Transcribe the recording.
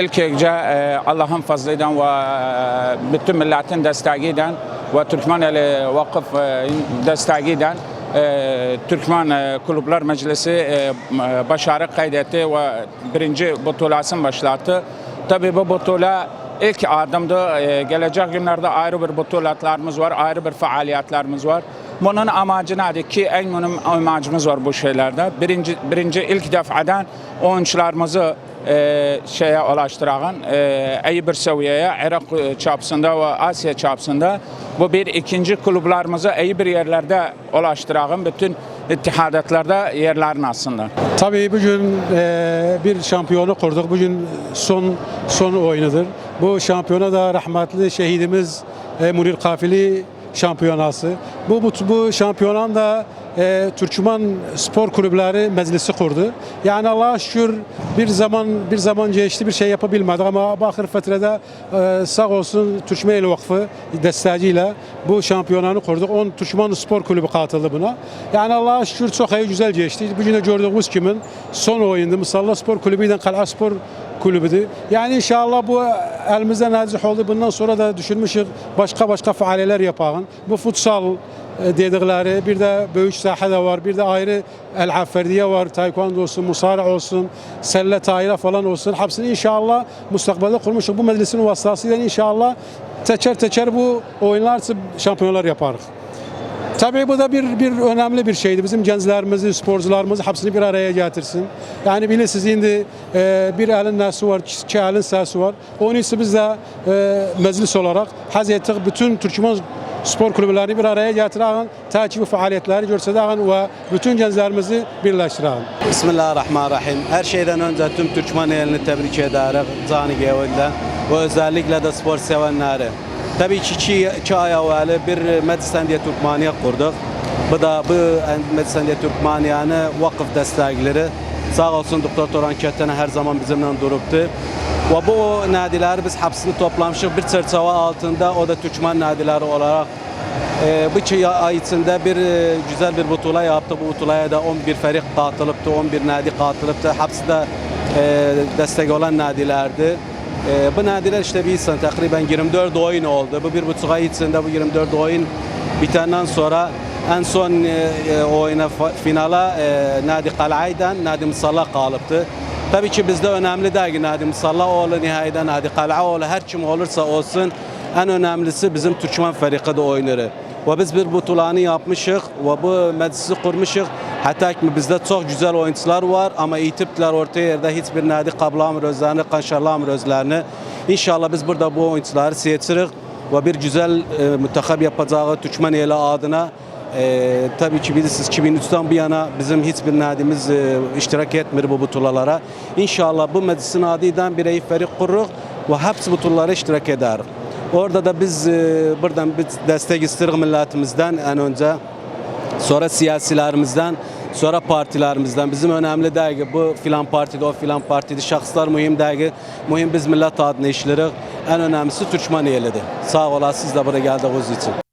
İlk önce e, Allah'ın fazlıyla ve bütün milletin desteğiyle ve Türkmeneli Vakıf e, desteğiyle Türkmen e, Kulüpler Meclisi e, başarı kaydetti ve birinci butulasını başlattı. Tabii bu butula ilk adımdı. Gelecek günlerde ayrı bir butulatlarımız var, ayrı bir faaliyetlerimiz var. Bunun amacı nedir ki en mühim amacımız var bu şeylerde. Birinci, birinci ilk defadan oyuncularımızı e, şeye ulaştırağın, e, iyi bir seviyeye, Irak e, çapsında ve Asya çapsında bu bir ikinci kulüplerimizi iyi bir yerlerde ulaştırağın bütün ittihadatlarda yerlerini alsınlar. Tabii bugün e, bir şampiyonu kurduk. Bugün son son oyunudur. Bu şampiyona da rahmetli şehidimiz e, Munir Kafili şampiyonası. Bu bu, bu şampiyonan da e, Türkmen spor kulüpleri meclisi kurdu. Yani Allah'a şükür bir zaman bir zaman geçti bir şey yapabilmedik ama bakır fetrede e, sağ olsun Türkmeneli Vakfı desteğiyle bu şampiyonanı kurduk. 10 Türkmen Spor Kulübü katıldı buna. Yani Allah'a şükür çok iyi güzel geçti. Bugün de gördüğümüz kimin son oyundu. Musalla Spor Kulübü ile Kal'a Spor Kulübü'dü. Yani inşallah bu elimizden nazih oldu. Bundan sonra da düşünmüşük başka başka faaliyetler yapalım. Bu futsal e, dedikleri bir de büyük sahada var bir de ayrı el aferdiye var taekwondo olsun musara olsun selle tayira falan olsun hepsini inşallah müstakbelde kurmuşuz bu meclisin vasıtasıyla inşallah teker teker bu oyunlar şampiyonlar yaparız. Tabii bu da bir, bir önemli bir şeydi. Bizim gençlerimizi, sporcularımızı hepsini bir araya getirsin. Yani bilirsiniz şimdi e, bir elin nesi var, iki elin sesi var. Onun için biz de e, meclis olarak haz ettik. Bütün Türkmen spor kulüplerini bir araya getirelim. Takibi faaliyetleri göstereceğim ve bütün gençlerimizi birleştirelim. Bismillahirrahmanirrahim. Her şeyden önce tüm Türkmen elini tebrik ederim. Zani Gevel'den ve özellikle de spor sevenleri. Tabii ki iki, iki ay evvel bir Medisendiye Türkmaniye kurduk. Bu da bu Medisendiye Türkmaniye'nin vakıf destekleri. Sağ olsun Doktor Toran Ketene her zaman bizimle duruptu. Ve bu nadileri biz hepsini toplamışız bir çerçeve altında o da Türkmen nadileri olarak ee, bu iki ay içinde bir e, güzel bir butula yaptı. Bu butulaya da 11 ferik katılıptı, 11 nadi katılıptı. Hepsi de e, destek olan nadilerdi. E, bu nadiler işte bir insan takriben 24 oyun oldu. Bu bir buçuk ay içinde bu 24 oyun bitenden sonra en son e, e, oyuna finala e, Nadi Kala'ydan Nadi Musalla kalıptı. Tabii ki bizde önemli ki Nadi Musallaoğlu nihayede Nadi Kala'oğlu her kim olursa olsun en önemlisi bizim Türkmen ferikada oyunları. Ve biz bir butulanı yapmışık ve bu meclisi kurmuşuk. Hatta ki bizde çok güzel oyuncular var ama itiptiler ortaya yerde hiçbir nadi kablamır özlerini, kanşarlamır özlerini. İnşallah biz burada bu oyuncuları seçiriz ve bir güzel e, mütekab yapacağı Türkmen adına e, tabii ki bilirsiniz 2003'ten bu yana bizim hiçbir nadimiz e, iştirak etmiyor bu butulalara. İnşallah bu meclisin adiden bir ferik kururuz ve hepsi butullara iştirak eder. Orada da biz e, buradan bir destek isteriz milletimizden en önce. Sonra siyasilerimizden, sonra partilerimizden. Bizim önemli değil ki bu filan partide, o filan partide şahıslar mühim ki. Mühim biz millet adına işleriz. En önemlisi Türkmen elidir. Sağ olasınız da buraya geldiğiniz için.